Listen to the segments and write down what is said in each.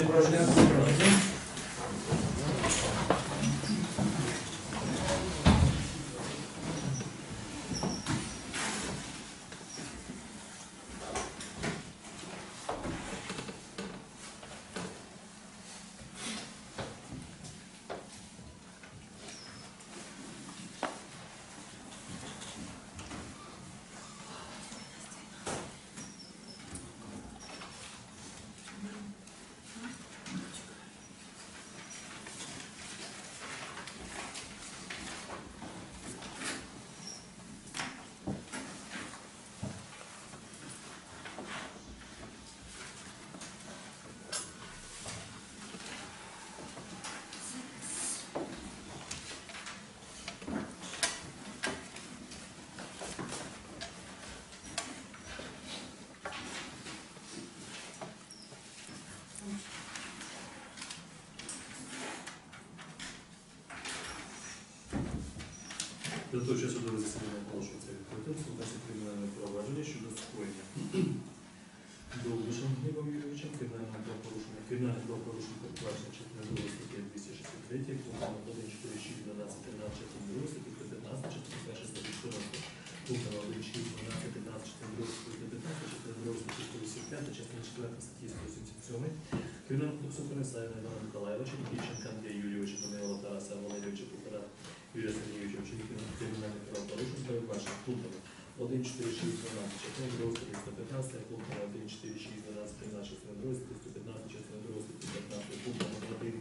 Доброго дня. Того часу до засідання оголошується відкритим, слухається кримінальне провадження щодо скоєння Довбишем Глібом Юрійовичем, кримінального правопорушення, кримінальне правопорушення передбачення частини 2 статті 263, пунктами 1, 4, 6, 12, 13, частини 2 статті 115, частини 1 статті 14, пунктами 1, 6, 12, 15, частини 2 статті 115, частини 2 статті 185, частини 4 статті 177, Кримінального України Івана Миколаєвича, Нікіченка Андрія Юрійовича, Данила Тараса Валерійовича, Юрія Сергійовича, вчинити кримінальних правопорушень передбачено пунктами 1, 4, 6, 12, частини 2 статті 115, пунктами 1, 4, 6, 12, 13, частини 2 статті 115, частини 2 статті 15, пунктами 1,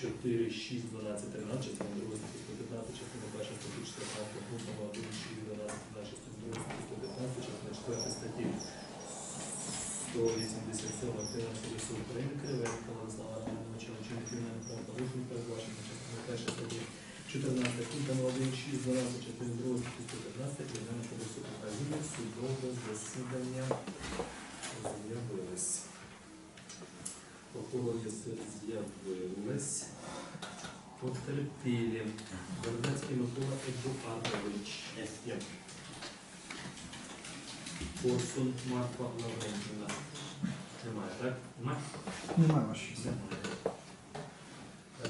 4, 6, 12, 13, частини 2 статті 115, частини 1 статті 14, пунктами 1, 6, 12, 13, частини 2 статті 115, частини 4 статті 187 Кримінального кодексу України Кривенко Владислава Івановича вчинив кримінальне правопорушення передбачено частиною 1 статті 14 пунктами 1, 6, 12, частини 2 статті 115 Кримінального кодексу України судове засідання з'явилось. Прокурори з'явились. Потерпілі. Вернецький Микола Едуардович. Корсун Марфа Лаврентівна. Немає, так? Немає? Немає вашої. Немає.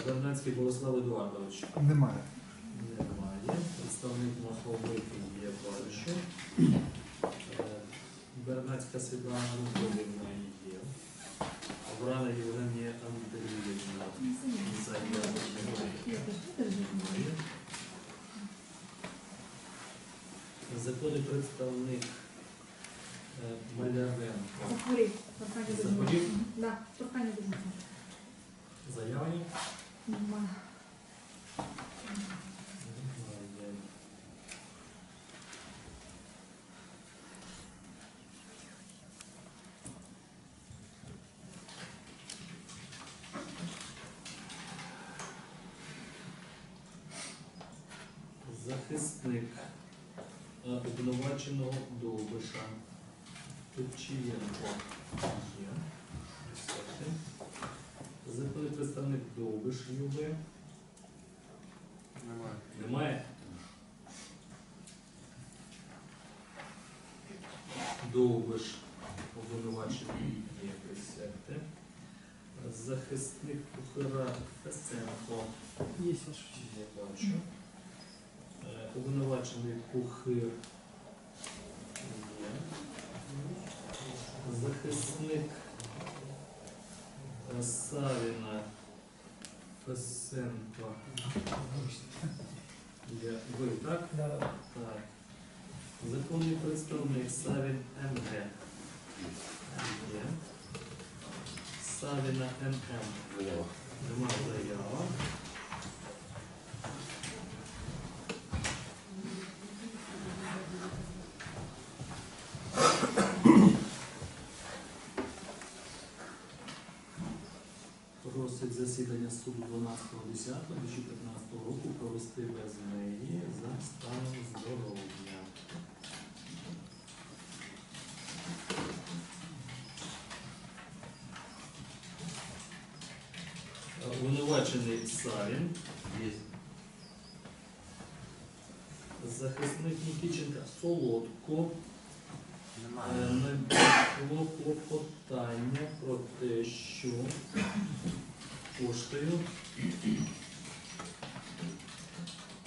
Бернацький Болеслав Едуардович. Немає. Немає. Представник Маховик є товаришу. Бернацька Світлана Анатоліївна є. Обрана Євгенія Андріївна. Заяви немає. Законний представник е, Маляренко. Захворів. Захворів? Прохання до мене. Заявлені? Захисник обвинуваченого Довбиша. Присядьте. Законний представник Довбиш Юли. Немає. Немає? Довбиш обвинувачений є присягти. Захисник Кухара Фесенко. Є Я бачу. Е, Обвинувачений Кухир є. Захисник е, Савіна Фесенко. Я... Ви, так? Так. Законний представник Савін МГ. МГ. Савіна ММ. Немає заява. Просить засідання суду 12.10.2015 року провести без неї за станом здоров'я. Обвинувачений Савін. Захисник Нікіченка Солодко. Е, Не було клопотання. про те, що коштою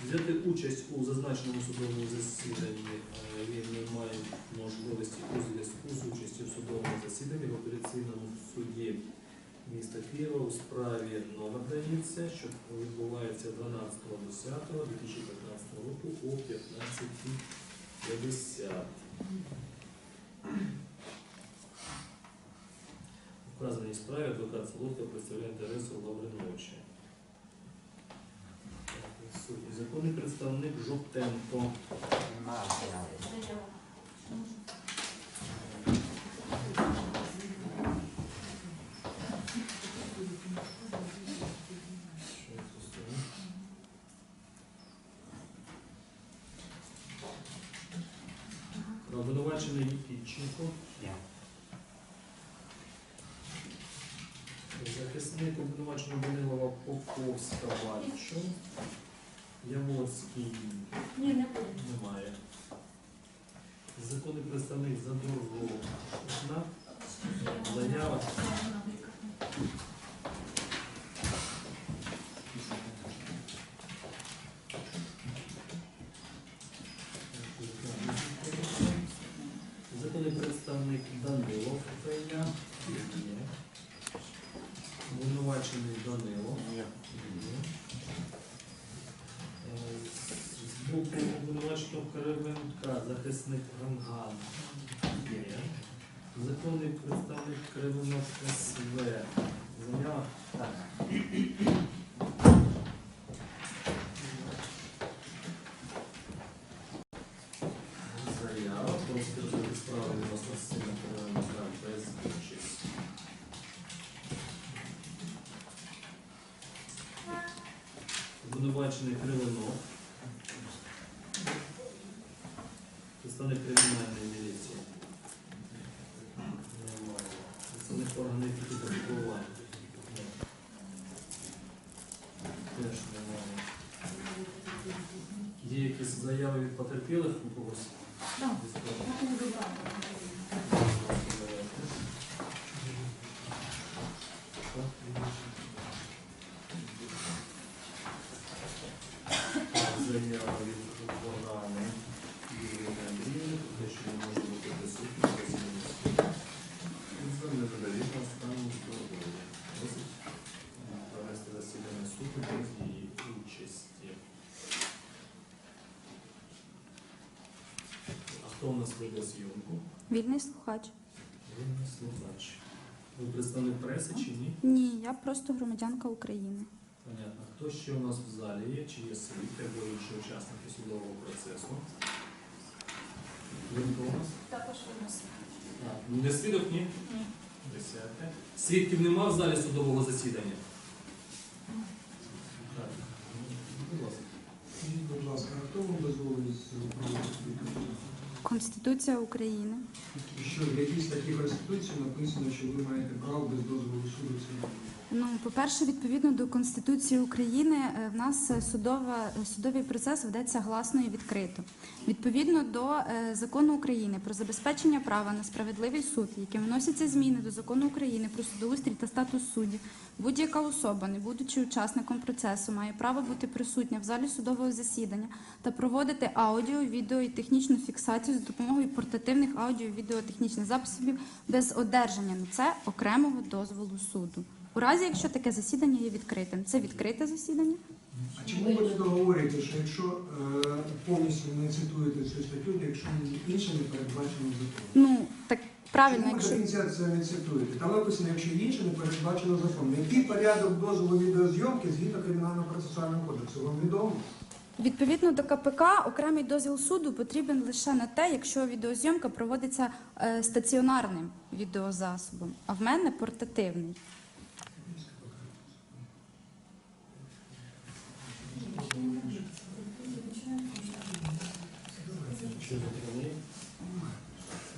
взяти участь у зазначеному судовому засіданні е, він не має можливості у зв'язку з участю в судовому засіданні в апеляційному суді міста Києва у справі номер дається, що відбувається 12.10.2015 року о 15.50. Вказаній справі адвокат Солодка представляє інтереси Лавриновича. Законний представник Жовтенко. Обвинувачений Нікітченко. Захисник обвинувачення Данилова Поповська Вальчу. Яворський Ні, не буде. немає. Законний представник Задорожна. Заява. Законний представник Данилов Фея. Є. Обвинувачений Данило. Є. Е, З боку обвинуваченого захисник Ганган. Є. Законний представник Кривенок СВ. Заява. Заява про розгляд справи відносно сина Кривенка без участі. Обвинувачений Кривенок. Представник кримінальної міліції. Немає. Представник органів підпорядкування. Ні. Теж немає. Є якісь заяви від потерпілих у когось? Так, Військових? я не добрала. Заява від Богдани Юрії Андріївни про те, що не може бути присутній на засіданні суду. Він незадовільно станом здоров'я. Просить провести засідання суду без її участі. А хто у нас веде зйомку? Вільний слухач. Вільний слухач. Ви представник преси чи ні? Ні, я просто громадянка України. Понятно. Хто ще у нас в залі є? Чи є свідки або інші учасники судового процесу? Вінко у нас? Також виносить. А, Не свідок, ні? Ні. Десяте. Свідків нема в залі судового засідання? Так. Будь ласка. Скажіть, будь ласка, а хто вам дозволить проводити? Конституція України. Що в якій статті Конституції написано, що ви маєте право без дозволу суду це? Ну, по-перше, відповідно до Конституції України, е, в нас е, судова, е, судовий процес ведеться гласно і відкрито. Відповідно до закону України про забезпечення права на справедливий суд, яким вносяться зміни до закону України про судоустрій та статус суддів, будь-яка особа, не будучи учасником процесу, має право бути присутня в залі судового засідання та проводити аудіо, відео і технічну фіксацію за допомогою портативних аудіо, відео технічних засобів без одержання на це окремого дозволу суду. У разі, якщо таке засідання є відкритим, це відкрите засідання. А чому ви не договорюєте, що якщо е, повністю не цитуєте цю статтю, якщо інше не передбачено законом? Ну так правильно, Чому ви до кінця це не цитуєте? Там написано, якщо інше не передбачено законом. Який порядок дозволу відеозйомки згідно кримінального процесуального кодексу? Вам відомо? відповідно до КПК окремий дозвіл суду потрібен лише на те, якщо відеозйомка проводиться е, стаціонарним відеозасобом, а в мене портативний.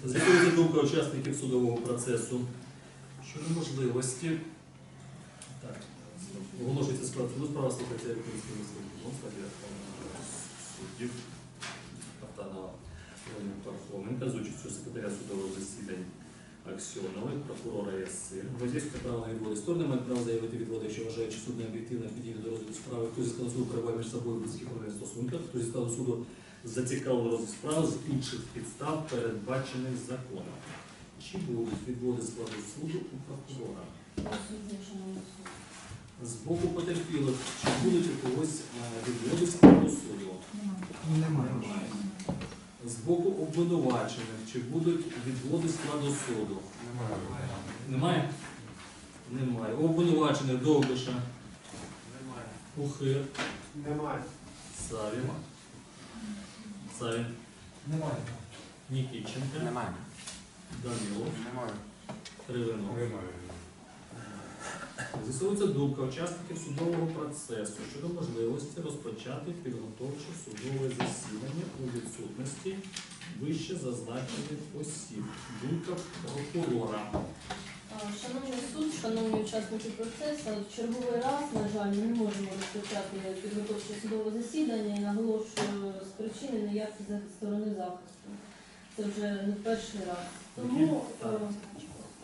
За думка учасників судового процесу щодо можливості. Оголошується склад суду справа слухається міського складі суддів Автанова Пархоменка з участю секретаря судового засідань Аксьонової, прокурора ЄСЦ. Гвоздейське право на відводи. Сторони мають право заявити відводи, якщо вважають, що суд не об'єктивно підійде до розгляду справи. Хто зі складу суду перебуває між собою в близьких стосунках, хто зі складу суду зацікавлений розгляд справи з інших підстав, передбачених законом. Чи будуть відводи складу суду у прокурора? З боку потерпілих, чи будуть у когось е, відводи складу суду? Немає. З боку обвинувачених, чи будуть відводи складу суду? Немає? Немає. У обвинувачених Довбиша. Немає. Ухир. Немає. Савін. Савін. Немає. Нікітченка. Немає. Данилов. Немає. Кривинов. З'ясовується думка учасників судового процесу щодо можливості розпочати підготовче судове засідання у відсутності вище зазначених осіб. Думка прокурора. Шановний суд, шановні учасники процесу, в черговий раз, на жаль, ми не можемо розпочати підготовче судове засідання і наголошую з причини неявки сторони захисту. Це вже не перший раз. Тому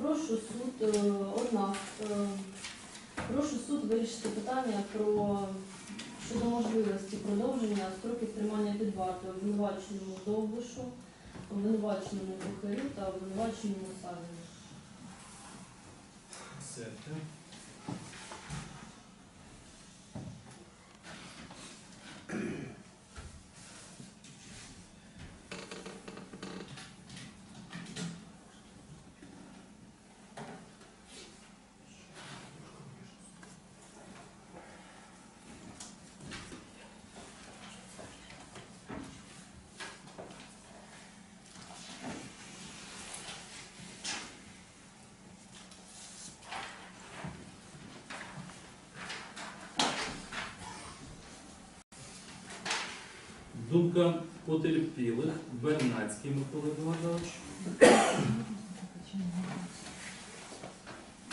прошу суд, е, однак, е, прошу суд вирішити питання про щодо можливості продовження строків тримання під вартою обвинуваченому Довбишу, обвинуваченому Бухарю та обвинуваченому Савіну. Сядьте. Думка потерпілих. Бернацький Микола Едуардович.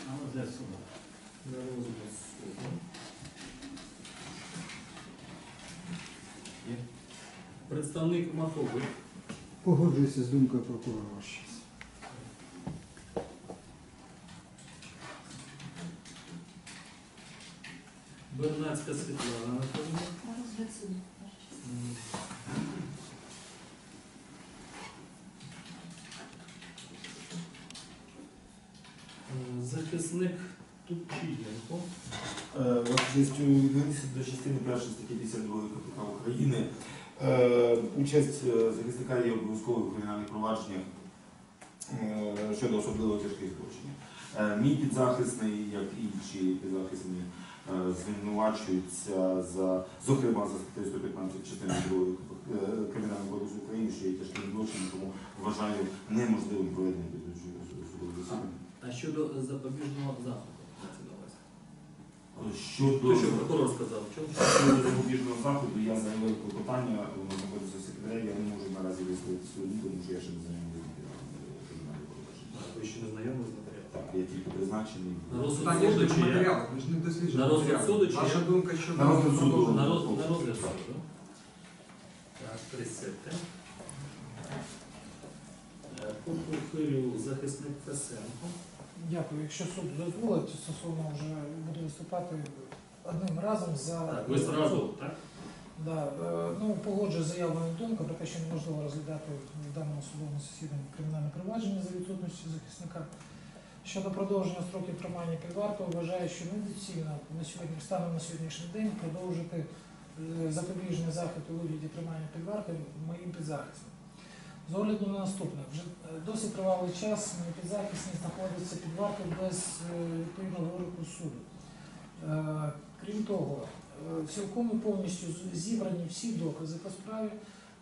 На розгляд суду. Є. Представник Маховик. Погоджуюся з думкою прокурора. Бернацька Світлана Анатолійовна. На розгляд суду. Е, Захисник Тупчієнко. Е, Ваша честь, у відповідності до частини першої статті 52 КПК України е, участь е, захисника є в кримінальних провадженнях е, щодо особливо тяжких злочинів. Е, Мій підзахисний, як і інші підзахисні, е, звинувачуються за, зокрема за статтею 115 частини 2 Кримінального кодексу України, що є тяжким злочином, тому вважаю неможливим проведення судового засідання. А щодо запобіжного заходу, увазі? Щодо що прокурор сказав. Щодо запобіжного заходу, я заявив клопотання, воно знаходиться в секретарі, я не можу наразі висловити свою думку, тому що я ще не знайомий. Ви ще не знайомі з матеріалом? Так, я тільки призначений. На Питання ж суду не чи як? матеріал, ви ж не досліджуєте На розгляд суду чи Ваша як? думка щодо На розгляд суду. продовження. На розгляд, на розгляд суду. Так, присядьте. Е, захисник Фесенко. Дякую. Якщо суд дозволить, стосовно вже буду виступати одним разом за Так, ви зразу, так? Да, е, ну, погоджую заявлену думку про те, що неможливо розглядати в даному судовому засіданні кримінальне провадження за відсутністю захисника. Щодо продовження строків тримання під вартою, вважаю, що недоцільно на сьогодні, станом на сьогоднішній день продовжити е, запобіжний захід у вигляді тримання під вартою моїм підзахисним. З огляду на наступне, вже е, досить тривалий час мій підзахисний знаходиться під вартою без е, відповідного вироку суду. Крім того, цілком і повністю зібрані всі докази по справі.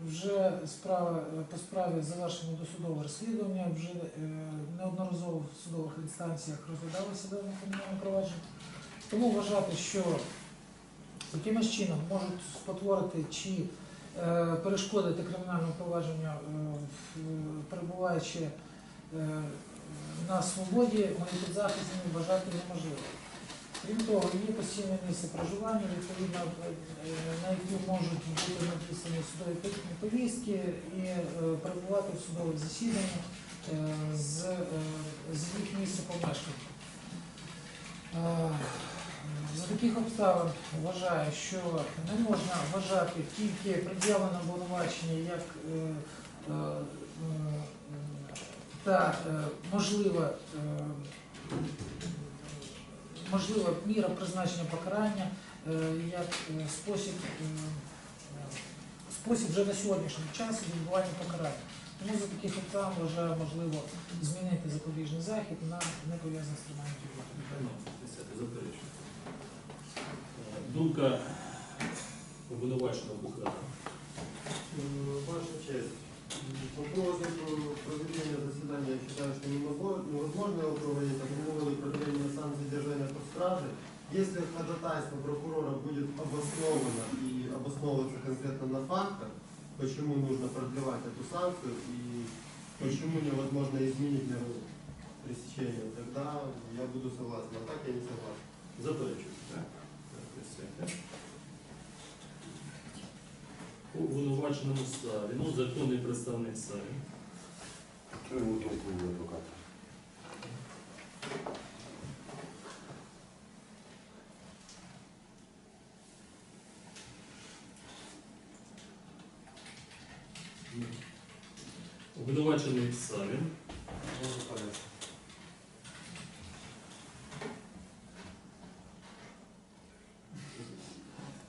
Вже справа по справі завершено досудове розслідування, вже е, неодноразово в судових інстанціях розглядалося дане кримінальне провадження. Тому вважати, що якимось чином можуть спотворити чи е, перешкодити кримінальному провадженню, е, перебуваючи на свободі, мої підзахисні вважати неможливо. Крім того, є постійне місце проживання, відповідно, е, на які можуть бути надіслані судові повістки і е, перебувати в судових засіданнях е, з, з їх місця. Е, За таких обставин вважаю, що не можна вважати тільки пред'явлене обвинувачення як та можлива, можлива міра призначення покарання е, як е, спосіб, е, спосіб вже на сьогоднішній час відбування покарання. Тому за таких обставин вважаю можливо змінити запобіжний захід на не пов'язаний з триманням. Е, Думка обвинуваченого Бухара. Ваша честь, по поводу проведения заседания, я считаю, что невозможно его проводить, а по поводу проведения самосодержания под стражей, если ходатайство прокурора будет обосновано и обосновываться конкретно на фактах, почему нужно продлевать эту санкцию и почему невозможно изменить меру пресечения, тогда я буду согласен, а так я не согласен. Заперечую. Так, присядьте. По обвинуваченому Савіну, законний представник Савін. Чуємо думку адвоката. Обвинувачений Савін.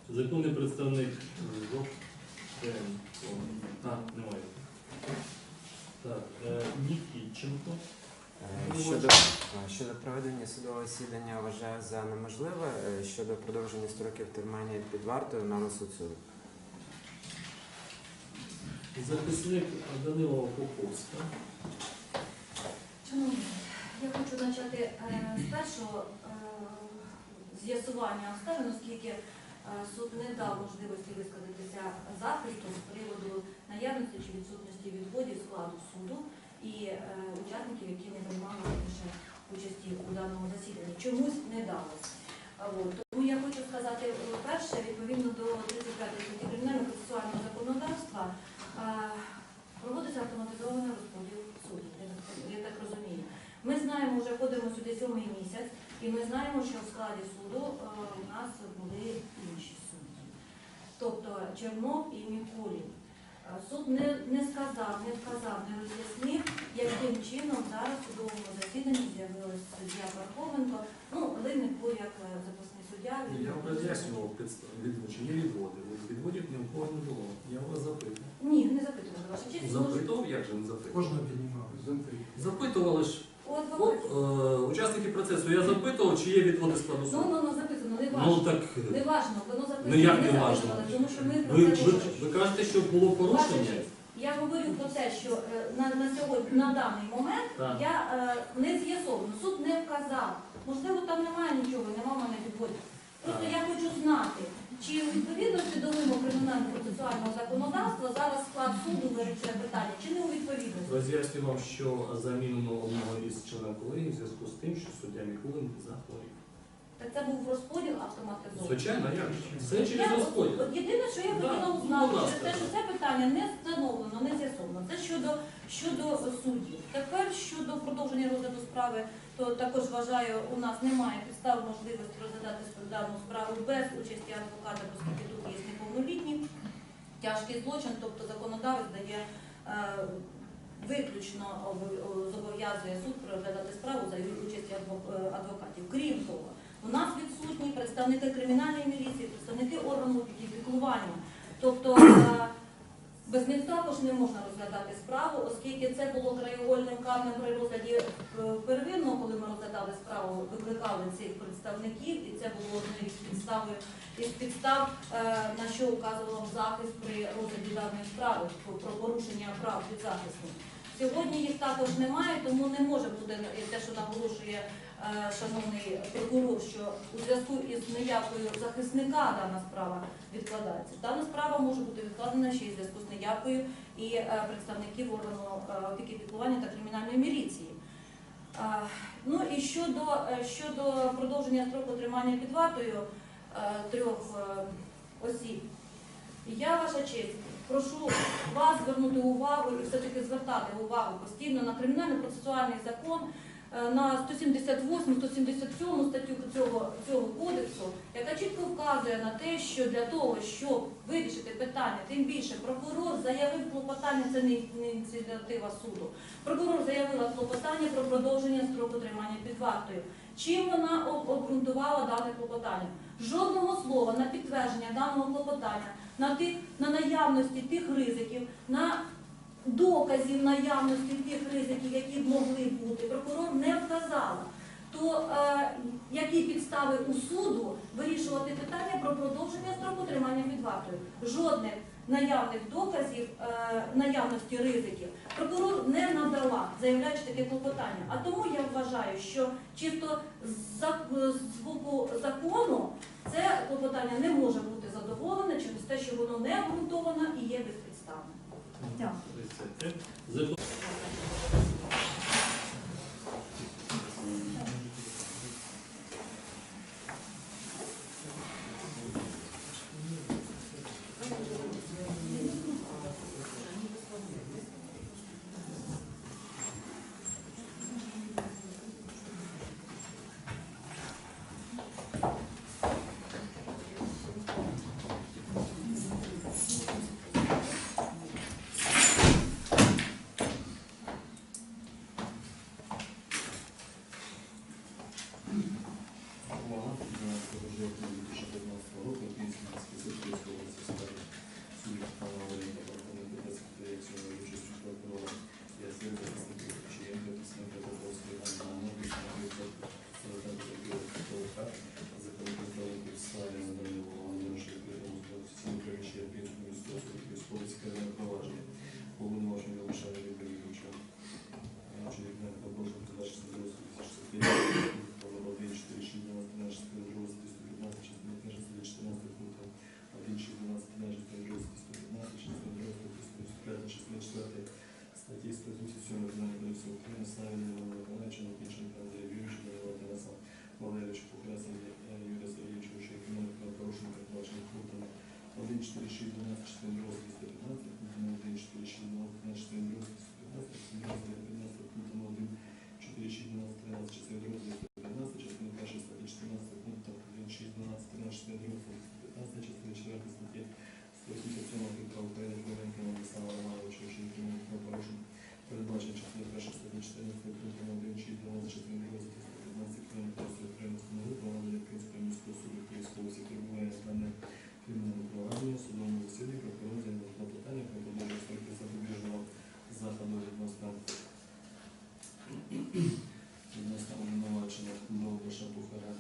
Законний представник Жовтенко. А, немає. Так, е, Нікітченко. Е, Щодо, е, щодо проведення судового засідання вважаю за неможливе е, щодо продовження строків тримання під вартою на розсуд суду. Захисник Данилова Поповська. Шановні, я хочу почати е, з першого е, з'ясування обставин, оскільки е, суд не дав можливості висказатися захисту з приводу наявності чи відсутності відводів складу суду і е, учасників, які не приймали раніше участі у даному засіданні. Чомусь не. А От. Тому я хочу сказати, е, перше, відповідно до 35 статті кримінального процесуального законодавства, е, проводиться автоматизований розподіл так- я так розумію. Ми знаємо, вже ходимо сюди сьомий місяць, і ми знаємо, що в складі суду е, у нас були інші судді. Тобто Чернов і Мікулін. Е, Суд не, не сказав, не вказав, не роз'яснив, яким чином зараз в судовому засіданні з'явилась суддя Пархоменко. Ну, Линник був як е, запасний суддя. він Я був роз'яснював підстав- відвод, відводи. Відводів ні у кого не було. Я вас запитував. Ні, не честь. Запитував, як же не запитував? Кожного піднімали. Запитували ж учасники процесу. Я запитував, чи є відводи складу Ну, воно записано, не Ну важно. так Не важно, воно записано. Ну, як не важно? Тому що ми про ви, це ви, говоримо. ви кажете, що було Ваша порушення? честь, Я говорю про те, що е, на, на сьогодні, на даний момент Так. я е, не з'ясовано, суд не вказав. Можливо, там немає нічого, нема в мене підводів. Просто Так. я хочу знати, чи у відповідності до вимог кримінального процесуального законодавства зараз склад суду вирішує питання, чи не у. Роз'ясню вам, що замінено одного із членів колегії в зв'язку з тим, що суддя Мікулин захворів. Так це був розподіл автоматизований. Звичайно, як же? Все через Я, розподіл. от єдине, що я Да, хотіла ну, узнати, будь ласка. через те, що це питання не встановлено, не з'ясовано. Це щодо, щодо суддів. Тепер щодо продовження розгляду справи, то також вважаю, у нас немає підстав можливості розглядати дану справу без участі адвоката, оскільки тут є неповнолітні, тяжкий злочин, тобто законодавець дає. е, Виключно обов- зобов'язує суд переглядати справу за участі е, адвокатів. Крім того, у нас відсутні представники кримінальної міліції, представники органу піклування. Тобто е, без них також не можна розглядати справу, оскільки це було краєвольним камнем при розгляді е, первинного, коли ми розглядали справу, викликали цих представників, і це було однією із підстав, із підстав, е, на що указував захист при розгляді даної справи про- порушення прав підзахисних. Сьогодні їх також немає, тому не може бути е, те, що наголошує шановний прокурор, що у зв'язку із неявкою захисника дана справа відкладається. Дана справа може бути відкладена ще й в зв'язку з неявкою і е, представників органу е, опіки піклування та кримінальної міліції. Е, Ну і щодо, е, щодо продовження строку тримання під вартою е, трьох е, осіб, я ваша честь. Прошу вас звернути увагу і все-таки звертати увагу постійно на кримінально-процесуальний закон, е, е, на 178, 177 статтю цього, цього кодексу, яка чітко вказує на те, що для того, щоб вирішити питання, тим більше прокурор заявив клопотання, це не ініціатива суду. Прокурор заявила клопотання про продовження строку тримання під вартою. Чим вона обґрунтувала дане клопотання? Жодного слова на підтвердження даного клопотання, на тих на наявності тих ризиків, на доказів наявності тих ризиків, які б могли бути, прокурор не вказала. То е, які підстави у суду вирішувати питання про продовження строку тримання під вартою? Жодних наявних доказів е, наявності ризиків прокурор не надала, заявляючи таке клопотання. А тому я вважаю, що чисто з боку закону це клопотання не може бути задоволене через те, що воно не обґрунтовано і є безпідставне. Дякую. Закон Увага, 12 жовтня 2015 року Київський міський суд Київської області скаже судді Павла Валерія Парховної Дебецької дирекції на участю прокурора Ясир захисників Кучієнка, представника Поповської Ганна, представника Солоденко Петровка, законодавчих підставі надання Володимира Шевкирного з офіційного приміщення Київського міського суду Київської області кримінальне провадження. Повинувачення Лишаня Відповідача. Чоловік не продовжує подальше судового 2065 1, 4, 6, 12, 13, 14, 2, 115, 16, 14 пунктом 1, 6, 12, 13, 14, 115, 16, 64 статті 137 Кримінального кодексу України Славі Івана Миколаївича, Лукінченка Андрія Юрійовича, Данила Тараса Валерійовича, Покраса Юрія Сергійовича, що є кримінальне порушення передбачених пунктами 1, 4, 6, 12, 14, 115, пунктом 1, 4, 6, 12, 13, 14, 115, 15 пунктом 1, 4, 6, 12, 13, 14, 15, частина перша статті 14 пункту 1, 6, 12, 13, 14, 15, частина 4 статті 187 Кипра України Кривенка Владислава Романовича, що є кримінальним порушенням, передбачено частина перша статті 14 пунктом 1, 6, 12, частина 2 статті 115 Кримінального кодексу України встановили проведення Київського міського суду Київської області перебуває стане кримінальне провадження судовому засіданні прокурор заявив про питання про подання строки запобіжного заходу відносно відносно обвинувачення Бухара.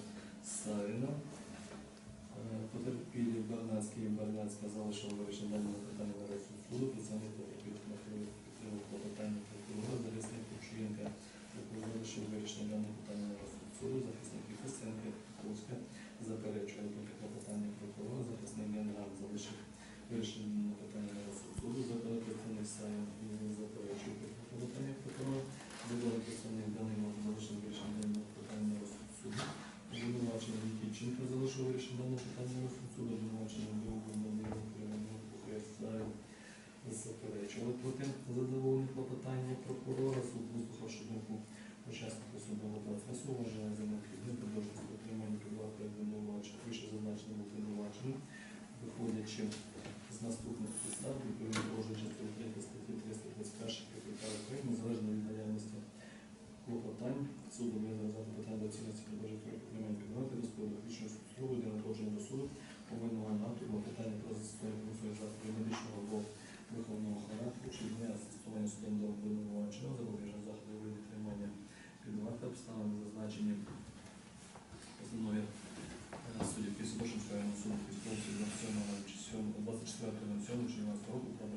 Е, Потерпілі Барнацький і Залишили вирішення даного питання на розсуд суду. Представник потерпілих підтримав клопотання прокурора, захисник Кучуєнка, прокурор залишив вирішення даного питання на розсуд суду. Захисник Костенка Петровська заперечує проти клопотання прокурора. Захисник генерал залишив вирішення даного питання на розсуд суду. Законний представник Саєм заперечує проти клопотання прокурора. Законний представник Данило залишив вирішення даного питання на розсуд суду. Обвинувачення Нікітченка залишив вирішення даного питання на розсуд суду. Обвинувачення Довгу Данило Кривенко Пухрясаю заперечували 25 на 7 року про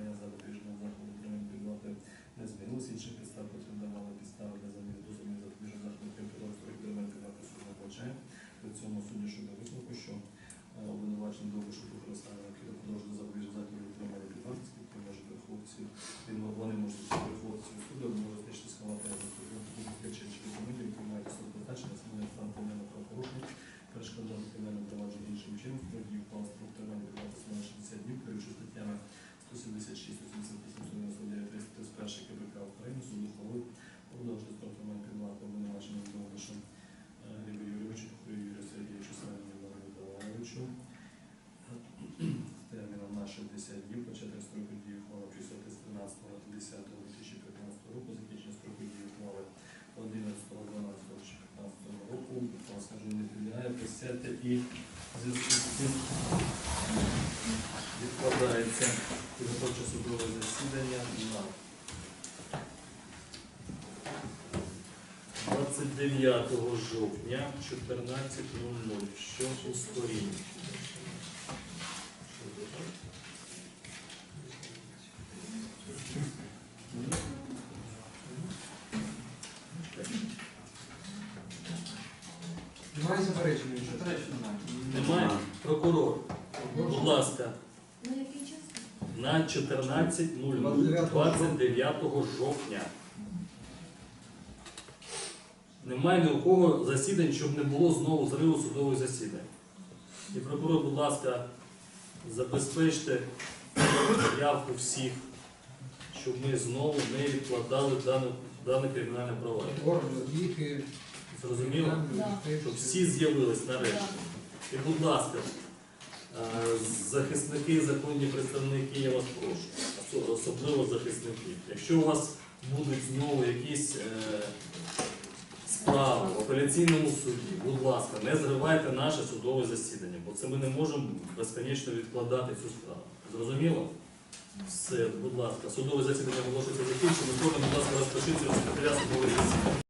Суші з терміном на 60 днів по 4 строку дії ухвали 613 10.2015 року, закінчення строку дії ухвали 11.12.2015 року, оскарження не підлягає присядьте і зв'язку з цим. 29 жовтня 14.00. Що у сторін? Немає заперечень? Немає? Прокурор, будь ласка, На який час? на 14.00 29 жовтня. Немає ні у кого засідань, щоб не було знову зриву судових засідань. І прокурор, будь ласка, забезпечте явку всіх, щоб ми знову не відкладали дане, дане кримінальне провадження. Зрозуміло? Щоб всі з'явились нарешті. І, будь ласка, е, захисники, законні представники, я вас прошу, особливо захисники. Якщо у вас будуть знову якісь справи в апеляційному суді, будь ласка, не зривайте наше судове засідання, бо це ми не можемо безконечно відкладати цю справу. Зрозуміло? Все, будь ласка, судове засідання оголошується закінчено. Кожен, будь ласка, розпишіться секретаря судового засідання.